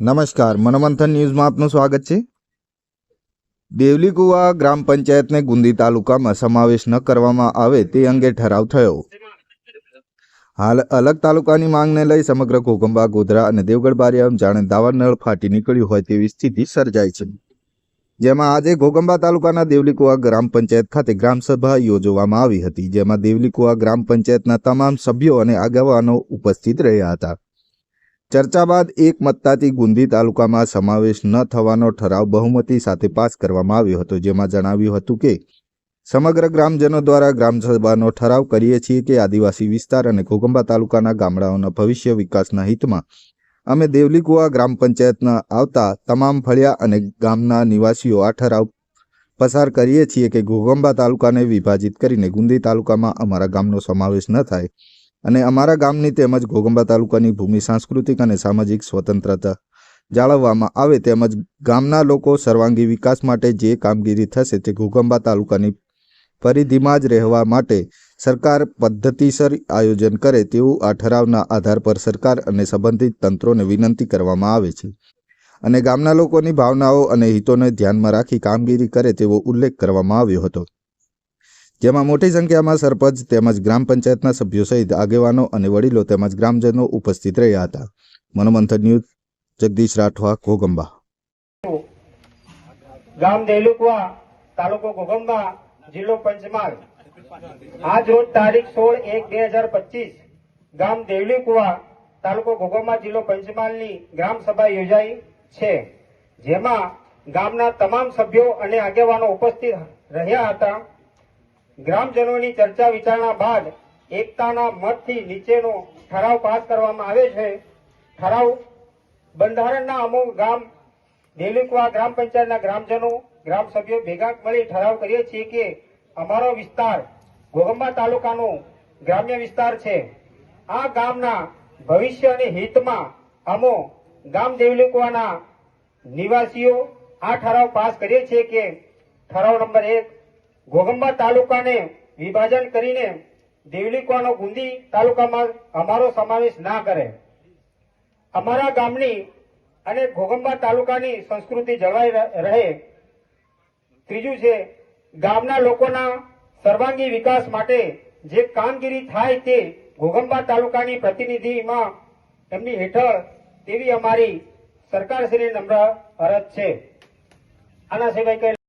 નમસ્કાર, મનોમંથન ન્યૂઝમાં આપનું સ્વાગત છે. દેવલી કુવા ગ્રામ પંચાયતને ગુંદી તાલુકામાં સમાવેશ ન કરવામાં આવે તે અંગે ઠરાવ થયો. હાલ અલગ તાલુકાની માંગને લઈ સમગ્ર ઘોઘંબા, ગોધરા અને દેવગઢ બારિયામ જાણે દાવાનળ ફાટી નીકળ્યું હોય તેવી સ્થિતિ સર્જાઈ છે. જેમાં આજે ઘોગંબા તાલુકાના દેવલીકુવા ગ્રામ પંચાયત ખાતે ગ્રામસભા યોજવામાં આવી હતી, જેમાં દેવલીકુવા ગ્રામ પંચાયતના તમામ સભ્યો અને આગેવાનો ઉપસ્થિત રહ્યા હતા. ચર્ચા બાદ એક મતદાથી ગુંદી તાલુકામાં સમાવેશ ન થવાનો ઠરાવ બહુમતી સાથે પાસ કરવામાં આવ્યો હતો, જેમાં જણાવ્યું હતું કે, સમગ્ર ગ્રામજનો દ્વારા ગ્રામસભાનો ઠરાવ કરીએ છીએ કે આદિવાસી વિસ્તાર અને ઘોગંબા તાલુકાના ગામડાઓના ભવિષ્ય વિકાસના હિતમાં અમે દેવલીકુવા ગ્રામ પંચાયતના આવતા તમામ ફળિયા અને ગામના નિવાસીઓ આ ઠરાવ પસાર કરીએ છીએ કે ઘોગંબા તાલુકાને વિભાજિત કરીને ગુંદી તાલુકામાં અમારા ગામનો સમાવેશ ન થાય. અને અમારા ગામની તેમજ ઘોગંબા તાલુકાની ભૂમિ સાંસ્કૃતિક અને સામાજિક સ્વતંત્રતા જાળવવામાં આવે તેમજ ગામના લોકો સર્વાંગી વિકાસ માટે જે કામગીરી થશે તે ઘોગંબા તાલુકાની પરિધિમાં જ રહેવા માટે સરકાર પદ્ધતિસર આયોજન કરે તેવું આ ઠરાવના આધાર પર સરકાર અને સંબંધિત તંત્રોને વિનંતી કરવામાં આવે છે. અને ગામના લોકોની ભાવનાઓ અને હિતોને ધ્યાનમાં રાખી કામગીરી કરે તેવો ઉલ્લેખ કરવામાં આવ્યો હતો. જેમાં મોટી સંખ્યામાં સરપંચ તેમજ ગ્રામ પંચાયતના સભ્યો સહિત આગેવાનો અને વડીલો તેમજ ગ્રામજનો ઉપસ્થિત રહ્યા હતા. મનોમંથન ન્યૂઝ, જગદીશ રાઠવા, ઘોગંબા. ગામ દેલુકવા, તાલુકો ઘોગંબા, જિલ્લો પંચમહાલ. આજ રોજ તારીખ સોળ એક બે હજાર પચીસ ગામ દેવલીકુવા તાલુકો ઘોગંબા, જિલ્લો પંચમહાલની ગ્રામ સભા યોજાઈ છે, જેમાં ગામના તમામ સભ્યો અને આગેવાનો ઉપસ્થિત રહ્યા હતા. ગ્રામજનોની ચર્ચા વિચારણા બાદ એકતાના મતથી નીચેનો ઠરાવ પાસ કરવામાં આવે છે. ઠરાવ બંધારણના અમુક ગામ, દેલીકવા ગ્રામ પંચાયતના ગ્રામજનો, ગ્રામ સભ્યો ભેગા મળી ઠરાવ કરીએ છીએ કે અમારો વિસ્તાર ઘોગંબા તાલુકાનો ગ્રામ્ય વિસ્તાર છે. આ ગામના ભવિષ્ય અને હિતમાં અમો ગામ દેવલીકવાના નિવાસીઓ આ ઠરાવ પાસ કરીએ છીએ કે ઠરાવ નંબર એક ઘોગંબા તાલુકાને વિભાજન કરીને દેવલીકવાનો ગુંદી તાલુકામાં અમારો સમાવેશ ના કરે. અમારા ગામની અને ઘોગંબા તાલુકાની સંસ્કૃતિ જળવાઈ રહે. ત્રીજું છે, ગામના લોકોના સર્વાંગી વિકાસ માટે જે કામગીરી થાય તે ઘોગંબા તાલુકાની પ્રતિનિધિમાં એમની હેઠળ તેવી અમારી સરકારશ્રી નમ્ર અરજ છે. આના સિવાય